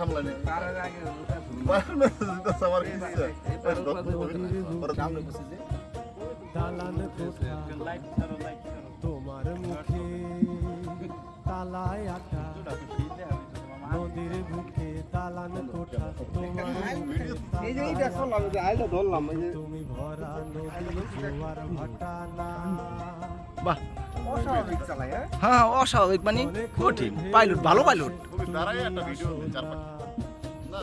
সামলাই নি তার আগে লুকা শুরু বায়ান মেসেজ দিতেছে আমার তোমার মুখে তালায় আটা নদীর বুকে দালান কোঠা তোমার তুমি ভরা নদীর জোয়ার ভাটা না বাহ। হ্যাঁ হ্যাঁ অস্বাভাবিক মানে কঠিন। পাইলট ভালো পাইলট। তুমি দাঁড়াই একটা ভিডিও চার পাঁচ না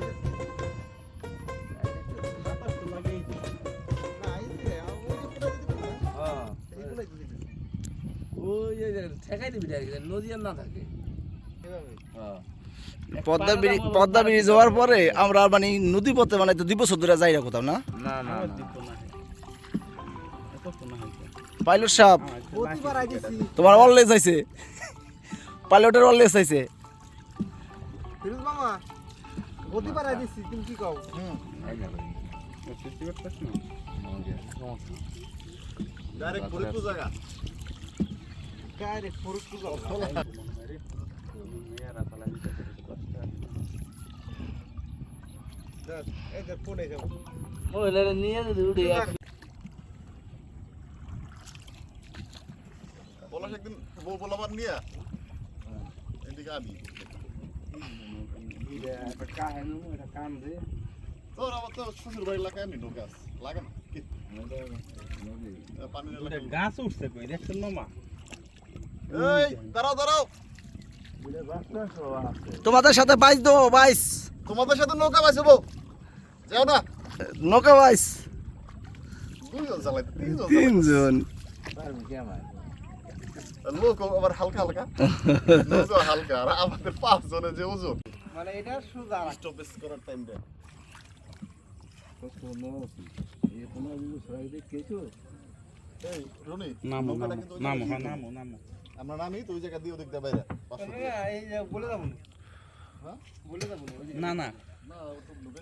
এই ঠেকাই দিবি নদী আর না থাকে হ্যাঁ পদ্মা ব্রিজ পদ্মা ব্রিজ হওয়ার পরে আমরা মানে নদী পথে মানে তো দুই বছর ধরে যাই না কোথাও না? না পাইলট সাহেব তোমার অললেজ আইছে পাইলটের অললেজ আইছে ফিরোজ মামা প্রতিবার আইতেছি তুমি কি কও? ডাইরেক্ট ফরিদপুর জায়গা ডাইরেক্ট ফরিদপুর যাও এই যে ফোনে যাও মহিলারা নিয়ে যদি উঠে পলাশ একদিন বউ বলাবার নিয়ে এদিকে আবি তোর আমার তো শ্বশুর বাড়ি এলাকায় আমি নৌকাস লাগে না গাছ উঠছে কই? দেখছেন মামা? এই দাঁড়াও দাঁড়াও। তোমাদের সাথে বাইশ দো বাইস তোমাদের সাথে নৌকা বাঁচবো যাও না। নৌকা চালাইতে তিনজন। লোক আবার হালকা হালকা। হালকা আর আমাদের পাঁচজনের যে ওজন। মানে এটা স্টপেজ করার রনি। নামো নামো নামো হ্যাঁ নামো। আমরা নামি তো ওই জায়গা দিয়ে ওদিক দিয়ে বাইরে বলে যাব না। না না ও তো ঢুকে